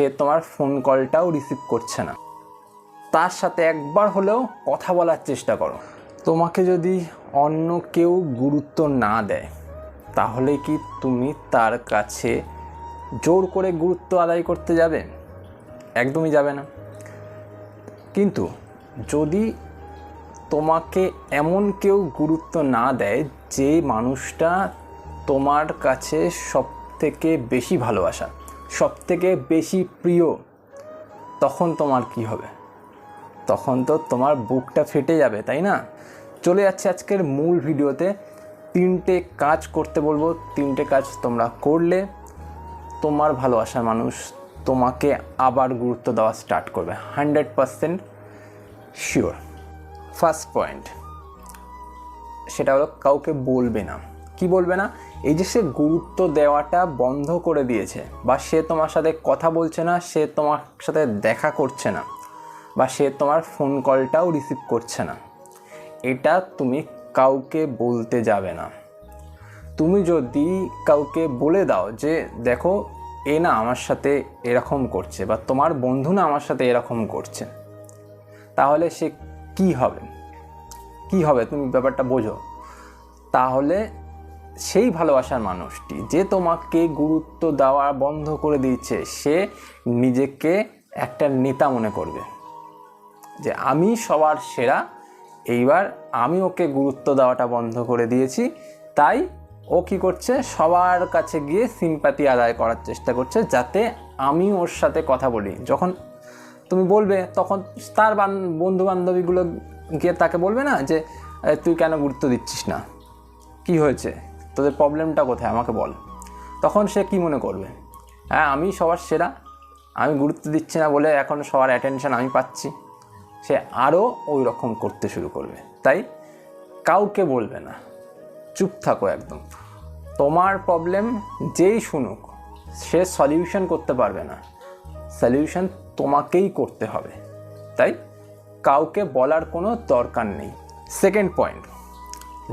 সে তোমার phone কলটাও receive করছে না। তার সাথে একবার হলেও কথা বলার চেষ্টা করো। তোমাকে যদি অন্য কেউ গুরুত্ব না দেয়, তাহলে কি তুমি তার কাছে জোর করে গুরুত্ব আদায় করতে যাবে? একদমই যাবে না। কিন্তু যদি তোমাকে এমন কেউ গুরুত্ব না দেয়, যে মানুষটা তোমার কাছে সব থেকে বেশি ভালোবাসা সব থেকে বেশি প্রিয়, তখন তোমার কি হবে? তখন তো তোমার বুকটা ফেটে যাবে, তাই না? চলে যাচ্ছে আজকের মূল ভিডিওতে। তিনটে কাজ করতে বলব। তিনটে কাজ তোমরা করলে তোমার ভালোবাসার মানুষ তোমাকে আবার গুরুত্ব দেওয়া স্টার্ট করবে। Hundred percent sure. First point, সেটা হলো কাউকে বলবে না। কি বলবে না? এই যে সে গুরুত্ব দেওয়াটা বন্ধ করে দিয়েছে, বা সে তোমার সাথে কথা বলছে না, সে তোমার সাথে দেখা করছে না, বা সে তোমার ফোন কলটাও রিসিভ করছে না, এটা তুমি কাউকে বলতে যাবে না। তুমি যদি কাউকে বলে দাও যে, দেখো, এ না আমার সাথে এরকম করছে, বা তোমার বন্ধু না আমার সাথে এরকম করছে, তাহলে সে কি হবে? কি হবে তুমি ব্যাপারটা বোঝো। তাহলে সেই ভালোবাসার মানুষটি যে তোমাকে গুরুত্ব দেওয়া বন্ধ করে দিচ্ছে সে নিজেকে একটা নেতা মনে করবে। যে আমি সবার সেরা, এইবার আমি ওকে গুরুত্ব দেওয়াটা বন্ধ করে দিয়েছি, তাই ও কি করছে? সবার কাছে গিয়ে সিম্পাতি আদায় করার চেষ্টা করছে, যাতে আমি ওর সাথে কথা বলি। যখন তুমি বলবে, তখন তার বন্ধু বান্ধবীগুলো গিয়ে তাকে বলবে না যে তুই কেন গুরুত্ব দিচ্ছিস না? কি হয়েছে? তোদের প্রবলেমটা কোথায়? আমাকে বল। তখন সে কি মনে করবে? হ্যাঁ আমি সবার সেরা। আমি গুরুত্ব দিচ্ছি না বলে এখন সবার অ্যাটেনশন আমি পাচ্ছি। সে আরও ওই রকম করতে শুরু করবে। তাই কাউকে বলবে না। চুপ থাকো একদম। তোমার প্রবলেম যেই শুনুক, সে সলিউশন করতে পারবে না। সলিউশন তোমাকেই করতে হবে। তাই কাউকে বলার কোনো দরকার নেই। সেকেন্ড পয়েন্ট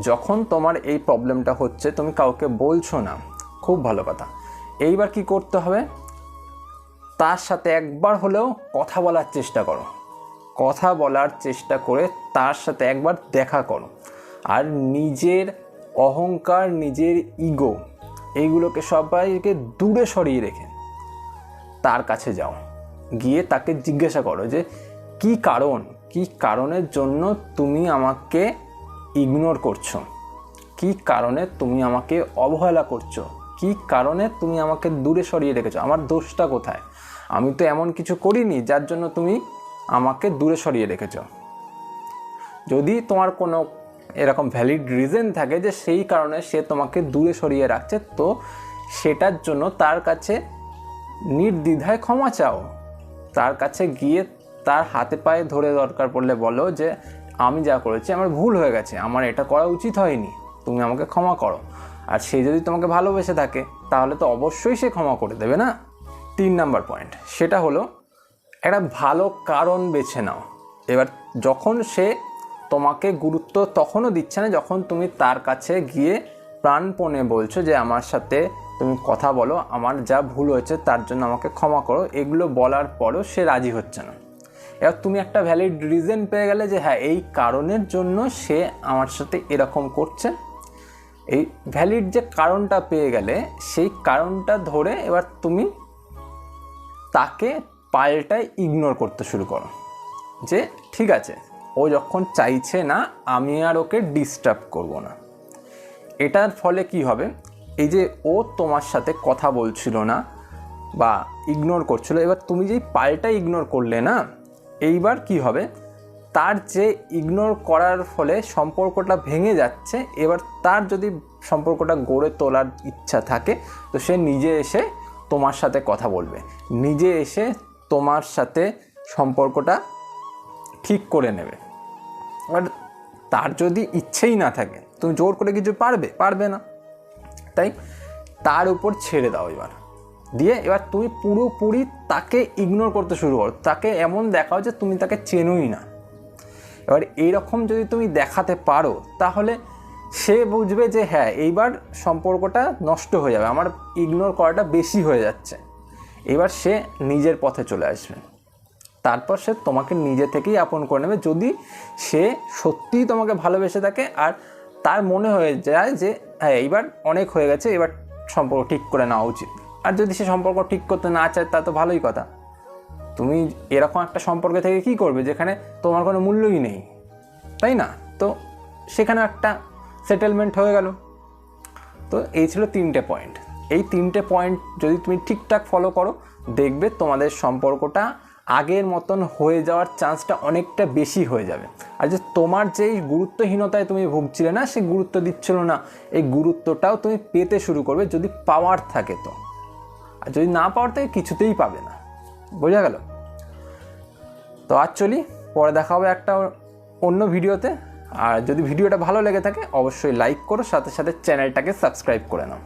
যখন তোমার এই প্রবলেমটা হচ্ছে, তুমি কাউকে বলছো না, খুব ভালো কথা। এইবার কি করতে হবে? তার সাথে একবার হলেও কথা বলার চেষ্টা করো। কথা বলার চেষ্টা করে তার সাথে একবার দেখা করো। আর নিজের অহংকার, নিজের ইগো এইগুলোকে সবাইকে দূরে সরিয়ে রেখে তার কাছে যাও। গিয়ে তাকে জিজ্ঞাসা করো যে, কি কারণ? কি কারণের জন্য তুমি আমাকে ইগনোর করছ? কি কারণে তুমি আমাকে অবহেলা করছ? কি কারণে তুমি আমাকে দূরে সরিয়ে রেখেছো? আমার দোষটা কোথায়? আমি তো এমন কিছু করিনি যার জন্য তুমি আমাকে দূরে সরিয়ে রেখেছো। যদি তোমার কোনো এরকম ভ্যালিড রিজন থাকে যে সেই কারণে সে তোমাকে দূরে সরিয়ে রাখছে, তো সেটার জন্য তার কাছে নির্দ্বিধায় ক্ষমা চাও। তার কাছে গিয়ে তার হাতে পায়ে ধরে দরকার পড়লে বলো যে আমি যা করেছি আমার ভুল হয়ে গেছে, আমার এটা করা উচিত হয়নি, তুমি আমাকে ক্ষমা করো। আর সে যদি তোমাকে ভালোবেসে থাকে, তাহলে তো অবশ্যই সে ক্ষমা করে দেবে না? তিন নাম্বার পয়েন্ট সেটা হলো, একটা ভালো কারণ বেছে নাও। এবার যখন সে তোমাকে গুরুত্ব তখনও দিচ্ছে না, যখন তুমি তার কাছে গিয়ে প্রাণপণে বলছো যে, আমার সাথে তুমি কথা বলো, আমার যা ভুল হয়েছে তার জন্য আমাকে ক্ষমা করো। এগুলো বলার পরও সে রাজি হচ্ছে না। এবার তুমি একটা ভ্যালিড রিজন পেয়ে গেলে যে হ্যাঁ এই কারণের জন্য সে আমার সাথে এরকম করছে। এই ভ্যালিড যে কারণটা পেয়ে গেলে, সেই কারণটা ধরে এবার তুমি তাকে পাল্টায় ইগনোর করতে শুরু করো। যে ঠিক আছে, ও যখন চাইছে না, আমি আর ওকে ডিস্টার্ব করব না। এটার ফলে কি হবে? এই যে ও তোমার সাথে কথা বলছিল না বা ইগনোর করছিল, এবার তুমি যেই পাল্টা ইগনোর করলে না এইবার কি হবে? তার যে ইগনোর করার ফলে সম্পর্কটা ভেঙে যাচ্ছে, এবার তার যদি সম্পর্কটা গড়ে তোলার ইচ্ছা থাকে, তো সে নিজে এসে তোমার সাথে কথা বলবে। নিজে এসে তোমার সাথে সম্পর্কটা ঠিক করে নেবে। এবার তার যদি ইচ্ছেই না থাকে, তুমি জোর করে কিছু পারবে? পারবে না। তাই তার উপর ছেড়ে দাও এবার। দিয়ে এবার তুমি পুরোপুরি তাকে ইগনোর করতে শুরু করো। তাকে এমন দেখাও যে তুমি তাকে চেনোই না। এবার এইরকম যদি তুমি দেখাতে পারো, তাহলে সে বুঝবে যে হ্যাঁ এইবার সম্পর্কটা নষ্ট হয়ে যাবে। আমার ইগনোর করাটা বেশি হয়ে যাচ্ছে। এবার সে নিজের পথে চলে আসবে। তারপর সে তোমাকে নিজে থেকেই আপন করে নেবে। যদি সে সত্যিই তোমাকে ভালোবেসে থাকে আর তার মনে হয়ে যায় যে হ্যাঁ এইবার অনেক হয়ে গেছে, এবার সম্পর্ক ঠিক করে নেওয়া উচিত। আর যদি সে সম্পর্ক ঠিক করতে না চায়, তা তো ভালোই কথা। তুমি এরকম একটা সম্পর্কে থেকে কি করবে, যেখানে তোমার কোনো মূল্যই নেই? তাই না? তো সেখানে একটা সেটেলমেন্ট হয়ে গেল। তো এই ছিল তিনটে পয়েন্ট এই তিনটে পয়েন্ট যদি তুমি ঠিকঠাক ফলো করো, দেখবে তোমাদের সম্পর্কটা আগের মতন হয়ে যাওয়ার চান্সটা অনেকটা বেশি হয়ে যাবে। আর যে তোমার যেই গুরুত্বহীনতায় তুমি ভুগছিলে না, সে গুরুত্ব দিচ্ছিল না। এই গুরুত্বটাও তুমি পেতে শুরু করবে যদি পাওয়ার থাকে তো। যদি না পাওয়ার থেকে কিছুতেই পাবে না। বোঝা গেল? তো আজ চলি, পরে দেখা হবে একটা অন্য ভিডিওতে। আর যদি ভিডিওটা ভালো লেগে থাকে, অবশ্যই লাইক করো, সাথে সাথে চ্যানেলটাকে সাবস্ক্রাইব করে নাও।